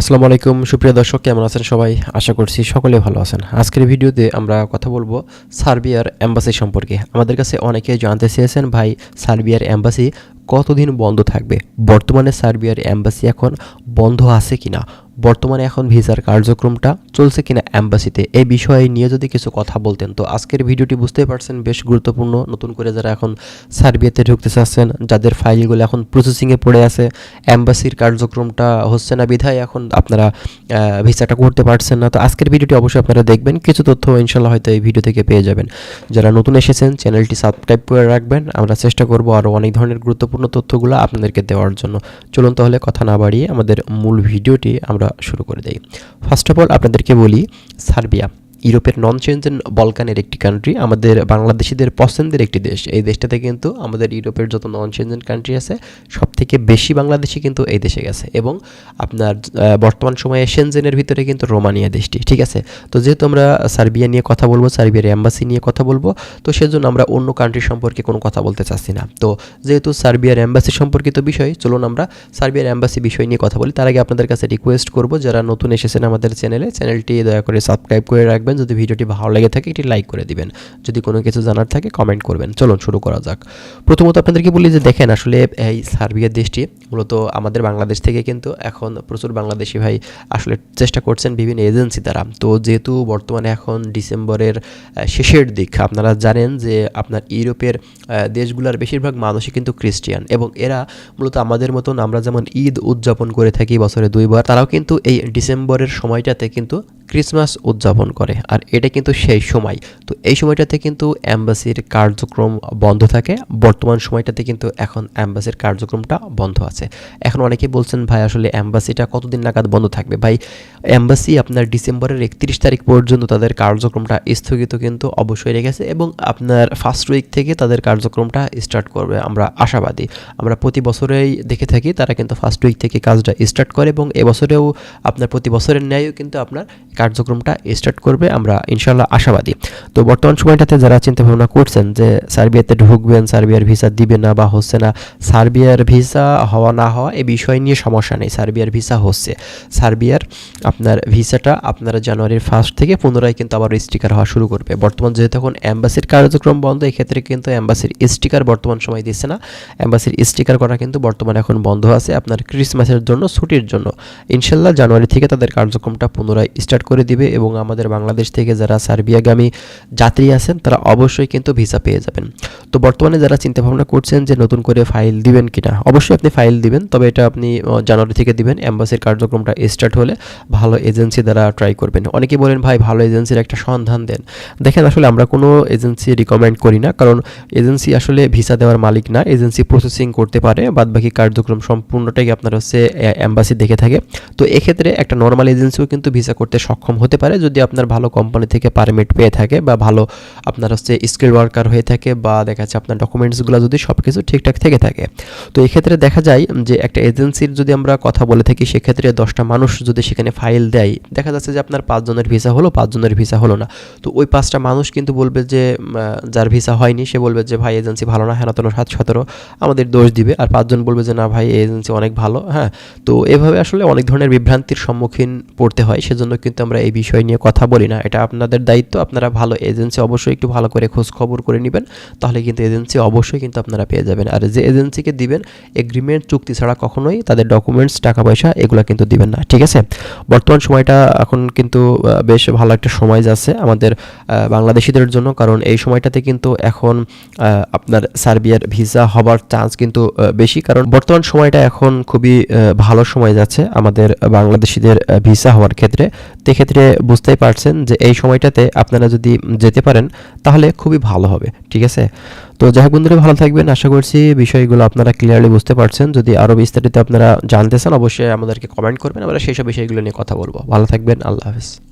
আসসালামু আলাইকুম, সুপ্রিয় দর্শক, কেমন আছেন সবাই? আশা করছি সকলে ভালো আছেন। আজকের ভিডিওতে আমরা কথা বলব সার্বিয়ার অ্যাম্বাসি সম্পর্কে। আমাদের কাছে অনেকে জানতে চেয়েছেন, ভাই, সার্বিয়ার অ্যাম্বাসি কতদিন বন্ধ থাকবে? বর্তমানে সার্বিয়ার অ্যাম্বাসি এখন বন্ধ আছে কিনা? বর্তমানে এখন ভিসার কার্যক্রমটা চলছে কিনা অ্যাম্বাসিতে এই বিষয়ে নিয়ে যদি কিছু কথা বলতেন, তো আজকের ভিডিওটি বুঝতেই পারছেন বেশ গুরুত্বপূর্ণ। নতুন করে যারা এখন সার্বিয়াতে ঢুকতে চাচ্ছেন, যাদের ফাইলগুলো এখন প্রসেসিংয়ে পড়ে আছে অ্যাম্বাসির কার্যক্রমটা হচ্ছে না বিধায় এখন আপনারা ভিসাটা করতে পারছেন না। তো আজকের ভিডিওটি অবশ্যই আপনারা দেখবেন, কিছু তথ্য ইনশাল্লাহ হয়তো এই ভিডিও থেকে পেয়ে যাবেন। যারা নতুন এসেছেন, চ্যানেলটি সাবস্ক্রাইব করে রাখবেন। আমরা চেষ্টা করব আরও অনেক ধরনের গুরুত্বপূর্ণ তথ্যগুলো আপনাদেরকে দেওয়ার জন্য। চলুন তাহলে কথা না বাড়িয়ে আমাদের মূল ভিডিওটি আমরা শুরু করে দেই। ফার্স্ট অফ অল আপনাদেরকে বলি সার্বিয়া। ইউরোপের নন চেঞ্জেন বলকানের একটি কান্ট্রি আমাদের বাংলাদেশিদের পছন্দের একটি দেশ। এই দেশটাতে কিন্তু আমাদের ইউরোপের যত নন চেঞ্জেন কান্ট্রি আছে সব থেকে বেশি বাংলাদেশি কিন্তু এই দেশে গেছে। এবং আপনার বর্তমান সময়ে সেনজেনের ভিতরে কিন্তু রোমানিয়া দেশটি, ঠিক আছে? তো যেহেতু আমরা সার্বিয়া নিয়ে কথা বলব, সার্বিয়ার অ্যাম্বাসি নিয়ে কথা বলব, তো সেজন্য আমরা অন্য কান্ট্রি সম্পর্কে কোনো কথা বলতে চাচ্ছি না। তো যেহেতু সার্বিয়ার অ্যাম্বাসি সম্পর্কিত বিষয়, চলুন আমরা সার্বিয়ার অ্যাম্বাসি বিষয় নিয়ে কথা বলি। তার আগে আপনাদের কাছে রিকোয়েস্ট করব, যারা নতুন এসেছেন আমাদের চ্যানেলে চ্যানেলটি দয়া করে সাবস্ক্রাইব করে রাখবেন। যদি ভিডিওটি ভালো লেগে থাকে এটি লাইক করে দিবেন। যদি কোনো কিছু জানার থাকে কমেন্ট করবেন। চলুন শুরু করা যাক। প্রথমত আপনাদেরকে বলি যে, দেখেন আসলে, এই সার্বিয়া দেশটি মূলত আমাদের বাংলাদেশ থেকে কিন্তু এখন প্রচুর বাংলাদেশি ভাই আসলে চেষ্টা করছেন বিভিন্ন এজেন্সি দ্বারা। তো যেহেতু বর্তমানে এখন ডিসেম্বরের শেষের দিক, আপনারা জানেন যে, আপনার ইউরোপের দেশগুলোর বেশিরভাগ মানুষই কিন্তু খ্রিস্টিয়ান এবং এরা মূলত আমাদের মতন আমরা যেমন ঈদ উদযাপন করে থাকি বছরে দুইবার, তারাও কিন্তু এই ডিসেম্বরের সময়টাতে কিন্তু ক্রিসমাস উদযাপন করে, আর এটা কিন্তু সেই সময়। তো এই সময়টাতে কিন্তু অ্যাম্বাসির কার্যক্রম বন্ধ থাকে। বর্তমান সময়টাতে কিন্তু এখন অ্যাম্বাসির কার্যক্রমটা বন্ধ আছে। এখন অনেকে বলছেন, ভাই, আসলে অ্যাম্বাসিটা কতদিন নাগাদ বন্ধ থাকবে? ভাই অ্যাম্বাসি আপনার ডিসেম্বরের একত্রিশ তারিখ পর্যন্ত তাদের কার্যক্রমটা স্থগিত কিন্তু অবশ্যই রেখেছে এবং আপনার ফার্স্ট উইক থেকে তাদের কার্যক্রমটা স্টার্ট করবে আমরা আশাবাদী। আমরা প্রতি বছরেই দেখে থাকি তারা কিন্তু ফার্স্ট উইক থেকে কাজটা স্টার্ট করে এবং এবছরেও আপনার প্রতি বছরের ন্যায়ও কিন্তু আপনার কার্যক্রমটা স্টার্ট করবে আমরা ইনশাল্লাহ আশাবাদী। তো বর্তমান সময়টাতে যারা চিন্তা ভাবনা করছেন যে সার্বিয়াতে ঢুকবেন, সার্বিয়ার ভিসা দিবে না বা হচ্ছে না, সার্বিয়ার ভিসা হওয়া না হওয়া এ বিষয় নিয়ে সমস্যা নেই, সার্বিয়ার ভিসা হচ্ছে। সার্বিয়ার আপনার ভিসাটা আপনারা জানুয়ারির ফার্স্ট থেকে পুনরায় কিন্তু আবার স্টিকার হওয়া শুরু করবে। বর্তমান যেহেতু এখন অ্যাম্বাসির কার্যক্রম বন্ধ, এক্ষেত্রে কিন্তু অ্যাম্বাসির স্টিকার বর্তমান সময় দিচ্ছে না। অ্যাম্বাসির স্টিকার করা কিন্তু বর্তমানে এখন বন্ধ আছে আপনার ক্রিসমাসের জন্য, ছুটির জন্য। ইনশাল্লাহ জানুয়ারি থেকে তাদের কার্যক্রমটা পুনরায় স্টার্ট করে দিবে এবং আমাদের বাংলাদেশ থেকে যারা সার্বিয়াগামী যাত্রী আছেন, তারা অবশ্যই কিন্তু ভিসা পেয়ে যাবেন। তো বর্তমানে যারা চিন্তা ভাবনা করছেন যে নতুন করে ফাইল দিবেন কিনা, অবশ্যই আপনি ফাইল দিবেন, তবে এটা আপনি জানুয়ারি থেকে দিবেন। অ্যাম্বাসির কার্যক্রমটা স্টার্ট হলে ভালো এজেন্সি দ্বারা ট্রাই করবেন। অনেকে বলেন, ভাই, ভালো এজেন্সির একটা সন্ধান দেন। দেখেন, আসলে আমরা কোনো এজেন্সি রিকমেন্ড করি না, কারণ এজেন্সি আসলে ভিসা দেওয়ার মালিক না। এজেন্সি প্রসেসিং করতে পারে, বাদবাকি কার্যক্রম সম্পূর্ণটাই আপনার হচ্ছে অ্যাম্বাসি দেখে থাকে। তো এক্ষেত্রে একটা নর্মাল এজেন্সিও কিন্তু ভিসা করতে সক্ষম হতে পারে, যদি আপনার ভালো কোম্পানি থেকে পারমিট পেয়ে থাকে বা ভালো আপনার হচ্ছে স্কিল ওয়ার্কার হয়ে থাকে বা দেখা যাচ্ছে আপনার ডকুমেন্টসগুলো যদি সব কিছু ঠিকঠাক থেকে থাকে। তো এক্ষেত্রে দেখা যায় যে একটা এজেন্সির যদি আমরা কথা বলে থাকি, সেক্ষেত্রে দশটা মানুষ যদি সেখানে ফাইল দেয়, দেখা যাচ্ছে যে আপনার পাঁচজনের ভিসা হলো, পাঁচজনের ভিসা হলো না। তো ওই পাঁচটা মানুষ কিন্তু বলবে যে যার ভিসা হয়নি, সে বলবে যে, ভাই, এজেন্সি ভালো না হ্যাঁ সাত সতেরো আমাদের দোষ দিবে। আর পাঁচজন বলবে যে, না, ভাই এজেন্সি অনেক ভালো। হ্যাঁ তো এভাবে আসলে অনেক ধরনের বিভ্রান্তির সম্মুখীন পড়তে হয়, সেজন্য কিন্তু আমরা এই বিষয় নিয়ে কথা বলি না। এটা আপনাদের দায়িত্ব, আপনারা ভালো এজেন্সি অবশ্যই একটু ভালো করে খোঁজ খবর করে নেবেন, তাহলে কিন্তু এজেন্সি অবশ্যই কিন্তু আপনারা পেয়ে যাবেন। আর যে এজেন্সিকে দিবেন এগ্রিমেন্ট চুক্তি ছাড়া কখনোই তাদের ডকুমেন্টস টাকা পয়সা, এগুলো কিন্তু দিবেন না, ঠিক আছে? বর্তমান সময়টা এখন কিন্তু বেশ ভালো একটা সময় যাচ্ছে আমাদের বাংলাদেশিদের জন্য। কারণ এই সময়টাতে কিন্তু এখন আপনার সার্বিয়ার ভিসা হবার চান্স কিন্তু বেশি। কারণ বর্তমান সময়টা এখন খুবই ভালো সময় যাচ্ছে আমাদের বাংলাদেশিদের ভিসা হওয়ার ক্ষেত্রে। তো এক্ষেত্রে বুঝতেই পারছেন যে এই সময়টাতে আপনারা যদি যেতে পারেন, তাহলে খুবই ভালো হবে। ঠিক আছে? তো যাই হোক বন্ধুরা, ভালো থাকবেন। আশা করছি বিষয়গুলো আপনারা ক্লিয়ারলি বুঝতে পারছেন। যদি আরও বিস্তারিত আপনারা জানতে চান, অবশ্যই আমাদেরকে কমেন্ট করবেন। আমরা সেই সব বিষয়গুলো নিয়ে কথা বলব। ভালো থাকবেন। আল্লাহ হাফেজ।